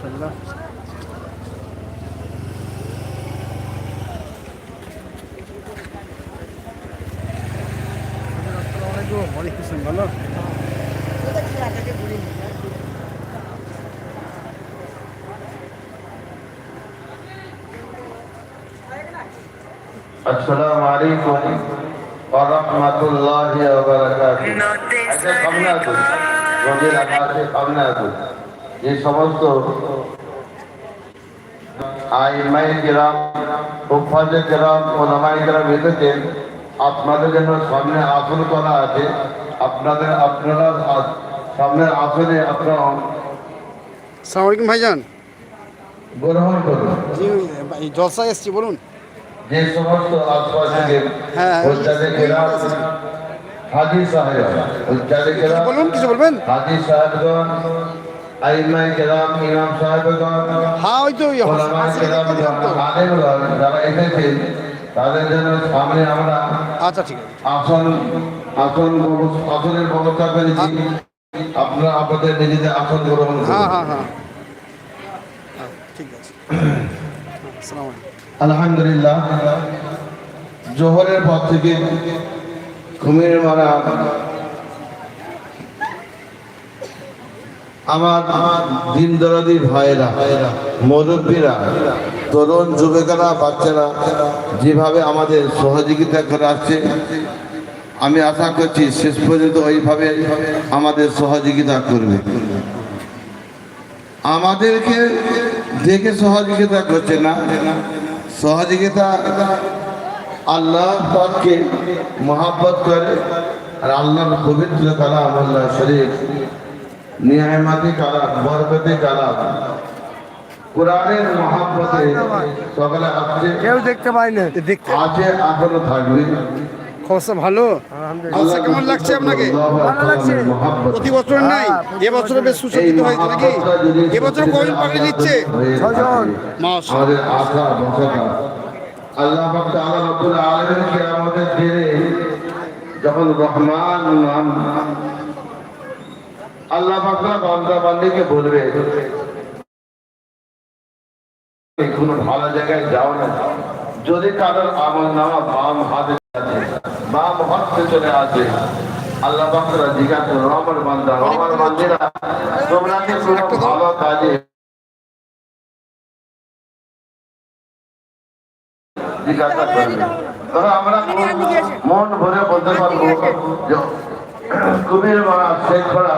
মার্শাল্লাহ অনেক কিছু ভালো? আসসালামু আলাইকুম ওয়া রাহমাতুল্লাহি ওয়া বারাকাতুহু আচ্ছা কামনা আছে রোজের আকাশে কামনা আছে যে সমস্ত আইমাই গ্রাম গ্রাম ও নামাই গ্রাম এসেছেন আপনাদের জন্য সামনে আসন করা আছে। আপনাদের আপনারা সামনের আসনে আপনারা ভাইজান। গ্রহণ করুন। জি এই জলসায় এসছি বলুন। যে সমস্ত আশপাশে হ্যাঁ। উচ্চারে গ্রাম হাজি সাহেব বলুন কিছু বলবেন? হাজি সাহেবগণ আইমাই গ্রাম ইমাম সাহেবগণ হ্যাঁ ওই তো কেরাম, যারা এসেছেন তাদের জন্য সামনে আমরা আচ্ছা ঠিক আছে। আসন আসন আসনের ব্যবস্থা করেছি। আপনারা আপনাদের নিজেদের আসন গ্রহণ হ্যাঁ হ্যাঁ হ্যাঁ। হ্যাঁ, ঠিক আছে। আলহামদুলিল্লাহ। জোহরের পর থেকে ঘুমের মারা আমার দিন দরাদি ভাইয়েরা, মুরব্বীরা, তরুণ যুবকেরা, বাচ্চারা, যেভাবে আমাদের সহযোগিতা করে আসছে, আমি আশা করছি শেষ পর্যন্ত ওইভাবে আমাদের সহযোগিতা করবে। আমাদেরকে দেখে সহযোগিতা করছে না। সহযোগিতা আল্লাহ পাককে মহাব্বত করে, আর আল্লাহর পবিত্র কালাম আল্লাহ শরীফ নিয়ামতি কালাম বরকতি কালাম। কোরআনের মহাব্বতে সকালে আসছে। কেউ দেখতে পাই না দেখতে আছে এখনও থাকবে। খবর ভালো? আচ্ছা কেমন লাগছে আপনাকে? ভালো লাগছে? প্রতি বছর নাই। এবছর বেশ সুসজ্জিত হয়েছে নাকি? এবছর কজন পাখি নিচ্ছে। ছজন মাশাআল্লাহ। আমাদের আশা ভরসা। আল্লাহ পাক তাআলা রব্বুল আলামিন কিয়ামতের দিনে যখন রহমান নাম আল্লাহ পাক তাআলা বান্দা বান্দীকে বলবে কোনো ভালো জায়গায় যাও না। যদি কারোর আমল নামা বাম হাতে বাম হস্তে চলে আসে আল্লাহ পাকরা জিজ্ঞাসা করো আমার বান্দা আমার বান্দিরা তোমরা কি কোনো ভালো কাজে জিজ্ঞাসা করবে? তবে আমরা মন ভরে বলতে পারব কুমির মারা শেখ করা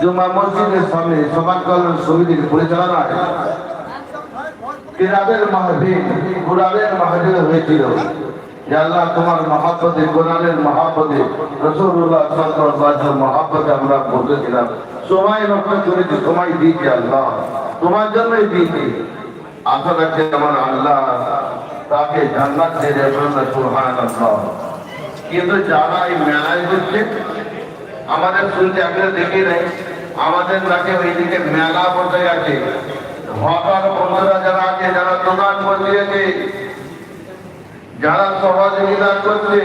জুমা মসজিদের সামনে সমাজ কল্যাণ সমিতির পরিচালনায় মাহফিল মাহফিল হয়েছিল। আল্লাহ তোমার মহাব্বতে, কোরআনের মহাব্বতে রসুল্লাহ মহাব্বতে আমরা বসেছিলাম সময় রক্ষা করেছি, সময় দিয়েছি আল্লাহ। তোমার জন্যই দিয়েছি। আশা রাখছে আল্লাহ তাকে জান্নাত দিয়ে দেবেন না সুবহানাল্লাহ। কিন্তু যারা এই মেলায় হচ্ছে আমাদের শুনতে আপনারা দেখে নেই। আমাদের নাকি ওইদিকে মেলা বসে আছে। হকার বন্ধুরা যারা আছে, যারা দোকান বসিয়েছে, যারা সহযোগিতা করছে,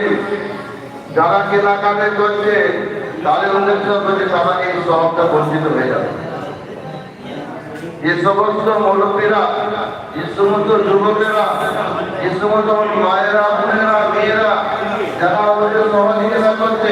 যারা কেনাকাটা করছে, তাদের উদ্দেশ্য করছে তারা এই সবটা বঞ্চিত হয়ে যাবে। যে সমস্ত মুরব্বীরা যে সমস্ত যুবকেরা, যে সমস্ত মায়েরা মেয়েরা, যারা আমাদের সহযোগিতা করছে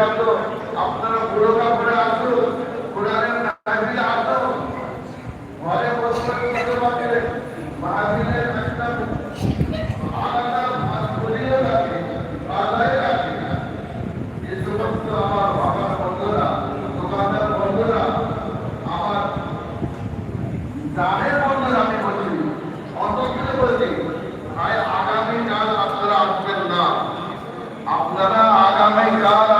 আপনারা বুড়ো কাপড়ে আসুন কোরআনের মাহফিলে আসুন ঘরে বসে করতে পারবেন মাহফিলের একটা আলাদা ভাস্কর্য আছে আলাদা আছে যে সমস্ত আমার বাবার বন্ধুরা দোকানদার বন্ধুরা আমার দানের বন্ধুরা আমি বলছি অন্তর্গত বলছি ভাই আগামী কাল আপনারা আসবেন না আপনারা আগামী কাল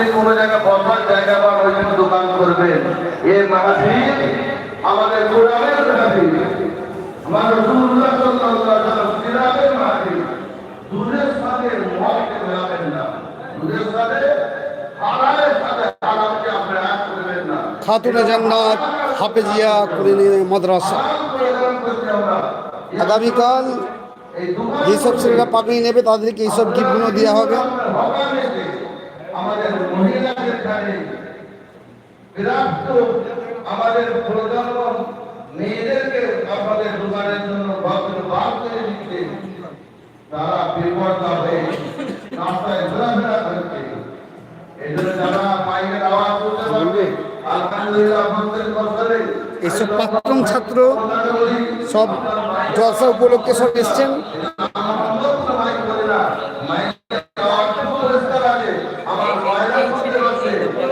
আসবেন না যদি আসেন সান পড়া বলিয়ে আপনারা যদি কোনো জায়গায় বসার জায়গা বা ওইখানে দোকান করবেন। এ মাহাবীর আমাদের কোরআনের মাহাবীর আমার রসুল্লাহ সাল্লাল্লাহু আলাইহি ওয়াসাল্লাম সিরাতের মাহাবীর দুধের সাথে মদকে মেলাবেন না। দুধের সাথে হারামের সাথে হারামকে আপনি এক করবেন না। খাতুনে জান্নাত হাফেজিয়া কুলিনী মাদ্রাসা। হারাম প্রোগ্রাম করছি আমরা আগামীকাল এই দোকান যেসব ছেলেরা পাগড়ি নেবে তাদেরকে এইসব গিফটগুলো দেওয়া হবে। হকামেতে আমাদের মহিলাদের কাছে বিরাট আমাদের প্রজন্ম মেয়েদেরকে আমাদের দোকানের জন্য ভাবতে বার করে দিচ্ছে। তারা বিপর্দা হয়ে রাস্তায় ঘোরাফেরা করছে। এই জন্য যারা মাইকের আওয়াজ শুনতে পারবে আলহামদুলিল্লাহ আপনাদের বছরে এইসব প্রাক্তন ছাত্র সব জলসা উপলক্ষে সব এসছেন আমার মায়েরা শুনতে পাচ্ছে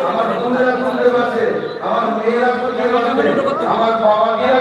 আমার বোনেরা শুনতে পাচ্ছে আমার মেয়েরা শুনতে পাচ্ছে আমার বাবাজিরা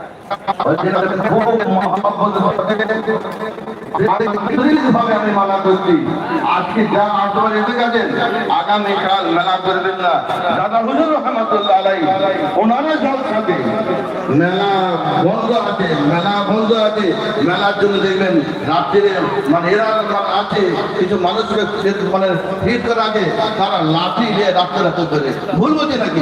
ভাবে আমি মেলা মেলার জন্য দেখবেন রাত্রিরে মানে আছে কিছু মানুষকে মানে ভিড় করা আছে তারা লাঠি দিয়ে রাস্তা রাস্তা করে ভুল বলছি নাকি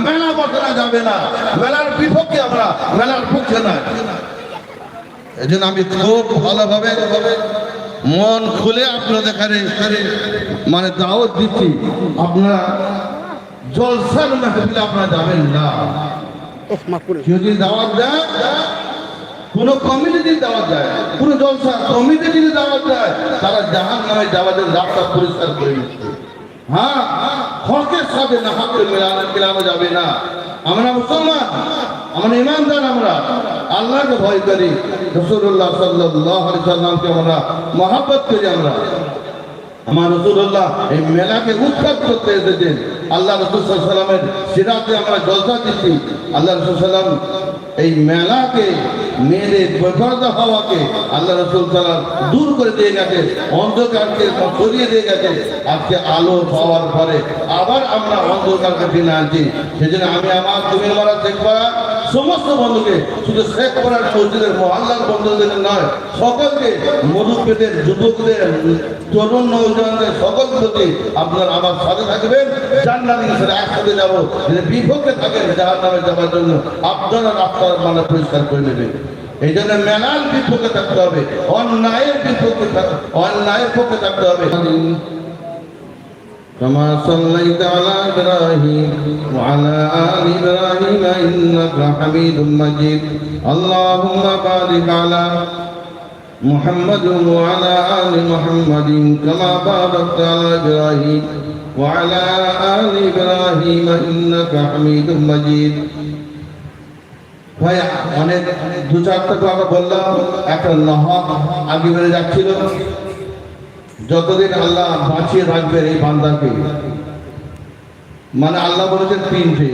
মেলা বসানো যাবে না। মেলার বিপক্ষে আমরা মেলার পক্ষে নয়। এই জন্য আমি খুব ভালোভাবে মন খুলে আপনাদের মানে দাওয়াত দিচ্ছি, আপনারা জলসার মেহফিলে আপনারা যাবেন না। যদি দাওয়াত দেয়, কোন কমিটি যদি দাওয়াত দেয়, কোন জলসা কমিটি যদি দাওয়াত দেয়, তারা জাহান নামে যাওয়াদের রাস্তা পরিষ্কার করে নিচ্ছে হ্যাঁ হকের সাথে না মেলানো মেলানো যাবে না। আমরা মুসলমান, আমরা ইমানদার আমরা। আল্লাহকে ভয় করি। রসুল্লাহ সাল্লাহ সাল্লামকে আমরা মহাব্বত করি আমরা। আমার রসুল্লাহ এই মেলাকে উৎখাত করতে এসেছেন আল্লাহ রসুল সাল্লামের সিরাতে আমরা জলসা দিচ্ছি। আল্লাহ রসুল সাল্লাম এই মেলাকে মেয়েদের বেপরদা হওয়াকে আল্লাহ রসুল সাল্লাম দূর করে দিয়ে গেছে, অন্ধকারকে সরিয়ে দিয়ে গেছে। আজকে আলো পাওয়ার পরে আবার আমরা অন্ধকারকে ফিরে আনছি। সেজন্য আমি আমার তুমি মারা দেখবা সমস্ত বন্ধুকে শুধু শেখ করার মসজিদের মহল্লার বন্ধুদের নয়, সকলকে মধু মধুপেদের যুবকদের, তরুণ নৌজওয়ানদের সকল প্রতি আপনার আমার সাথে থাকবেন। জান্নাতের সাথে একসাথে যাব। বিপক্ষে থাকেন যাহার নামে যাওয়ার জন্য আপনারা রাস্তার মানে পরিষ্কার করে নেবেন। এই জন্য মেলার বিপক্ষে থাকতে হবে অন্যায়ের বিপক্ষে থাক- অন্যায়ের পক্ষে থাকতে হবে كما صليت على إبراهيم وعلى آل إبراهيم إنك حميد مجيد اللهم بارك على محمد وعلى آل محمد كما باركت على إبراهيم وعلى آل إبراهيم إنك حميد مجيد ভাই অনেক, দু চারটা কথা বললাম, একটা নহক আগে বেড়ে যাচ্ছিল। যতদিন আল্লাহ বাঁচিয়ে রাখবেন এই বান্দাকে মানে আল্লাহ বলেছেন তিনটে,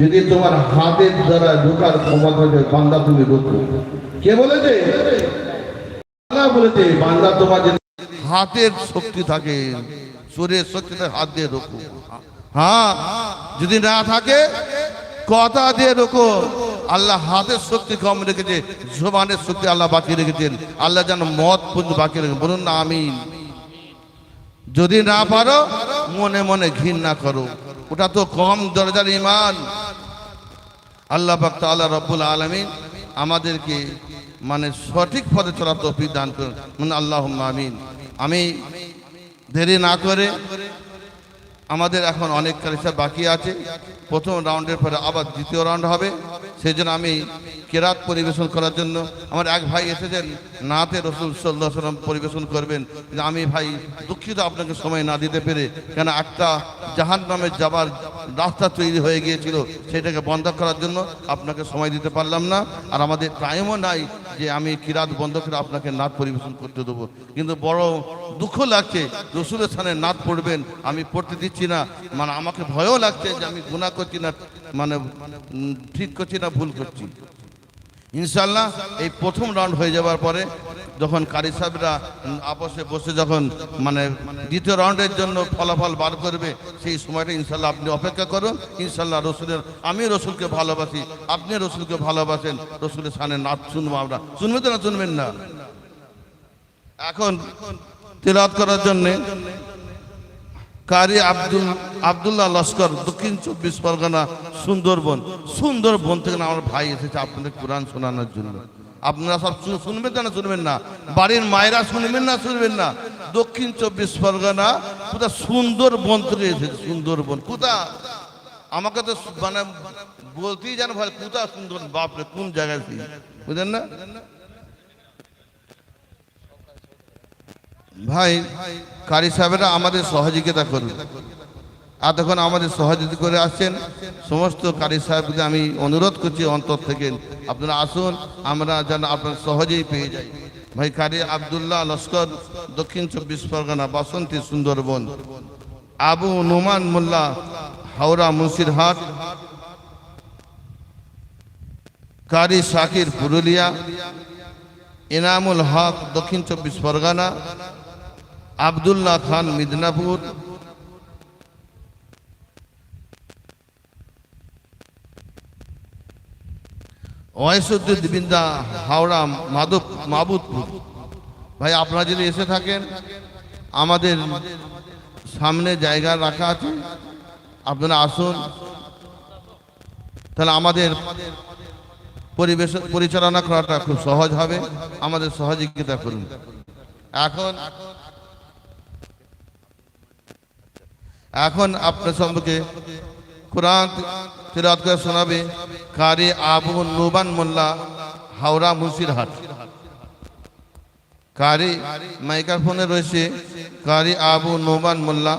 যদি তোমার হাতের দ্বারা ঢোকার ক্ষমতা থাকে, বান্দা তুমি ঢুকো। কে বলেছে? আল্লাহ বলেছে, বান্দা তোমার যদি হাতের শক্তি থাকে, শরীরের শক্তিতে হাত দিয়ে ঢোকো। হ্যাঁ যদি না থাকে, কথা দিয়ে ঢোকো। আল্লাহ হাতের শক্তি কম রেখেছে, জবানের শক্তি আল্লাহ বাকি রেখেছেন। আল্লাহ যেন মত পর্যন্ত বাকি রেখে বলুন না আমি যদি না পারো, মনে মনে ঘৃণা করো। ওটা তো কম দরজার ইমান আল্লাহ পাক তাআলা রব্বুল আলামিন আমাদেরকে মানে সঠিক পথে চলার তৌফিক দান করুন। মানে আল্লাহ আমিন। আমি দেরি না করে আমাদের এখন অনেক কালিসা বাকি আছে। প্রথম রাউন্ডের পরে আবার দ্বিতীয় রাউন্ড হবে। সেই জন্য আমি কেরাত পরিবেশন করার জন্য আমার এক ভাই এসেছেন, নাতে রসুল সাল্লাহ সাল্লাম পরিবেশন করবেন। আমি ভাই দুঃখিত আপনাকে সময় না দিতে পেরে কেন একটা জাহান নামে যাবার রাস্তা তৈরি হয়ে গিয়েছিল, সেটাকে বন্ধ করার জন্য আপনাকে সময় দিতে পারলাম না। আর আমাদের টাইমও নাই যে আমি কিরাত বন্ধ করে আপনাকে নাচ পরিবেশন করতে দেবো। কিন্তু বড় দুঃখ লাগছে, রসুলের স্থানে নাচ পড়বেন, আমি পড়তে দিচ্ছি না। মানে আমাকে ভয়ও লাগছে যে আমি গুণা করছি না মানে ঠিক করছি না ভুল করছি। ইনশাল্লাহ এই প্রথম রাউন্ড হয়ে যাওয়ার পরে যখন কারি সাহেবরা আপসে বসে যখন মানে দ্বিতীয় রাউন্ডের জন্য ফলাফল বার করবে, সেই সময়টা ইনশাল্লাহ আপনি অপেক্ষা করুন। ইনশাল্লাহ রসুলের, আমি রসুলকে ভালোবাসি, আপনি রসুলকে ভালোবাসেন, রসুলের সামনে নাচ শুনব আমরা। শুনবেন তো না, শুনবেন না? এখন, তেলাওয়াত করার জন্যে কারি আব্দুল, আব্দুল্লাহ লস্কর, দক্ষিণ চব্বিশ পরগনা, সুন্দরবন। সুন্দরবন থেকে আমার ভাই এসেছে, আপনাদের কোরআন শোনানোর জন্য। আপনারা সব শুনবেন না শুনবেন না? বাড়ির মায়েরা শুনবেন না শুনবেন না? দক্ষিণ চব্বিশ পরগনা কোথা সুন্দরবন থেকে এসেছে, সুন্দরবন। কোথা আমাকে তো মানে বলতেই জানো ভাই কোথা সুন্দর বাপরে, কোন জায়গায়? বুঝলেন না? ভাই, কারি সাহেবেরা আমাদের সহযোগিতা করুন। এতক্ষণ আমাদের সহযোগিতা করে আসছেন, সমস্ত কারি সাহেবকে আমি অনুরোধ করছি অন্তর থেকে, আপনারা আসুন, আমরা যেন আপনার সহজেই পেয়ে যাই। ভাই, কারি আবদুল্লাহ লস্কর, দক্ষিণ চব্বিশ পরগনা, বাসন্তী সুন্দরবন, আবু নোমান মোল্লা, হাওড়া মুন্সিরহাট, কারি শাকির পুরুলিয়া, এনামুল হক, দক্ষিণ চব্বিশ পরগনা আবদুল্লাহ খান মিদনাপুর। ওয়াইসুদ্দিন বিন্দা হাওড়া মাধব মাবুদপুর। ভাই, আপনারা যদি এসে থাকেন, আমাদের সামনে জায়গা রাখা আছে। আপনারা আসুন। তাহলে আমাদের পরিবেশ পরিচালনা করাটা খুব সহজ হবে। আমাদের সহযোগিতা করুন। এখন এখন আপনার সম্পর্কে কোরআন তিরাত করে শোনাবে কারি আবু নুবান মোল্লা, হাওড়া মুর্শিদহাট কারি মাইক্রোফোনে রয়েছে কারি আবু নুবান মোল্লা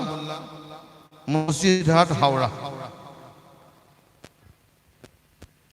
মুর্শিদহাট হাওড়া।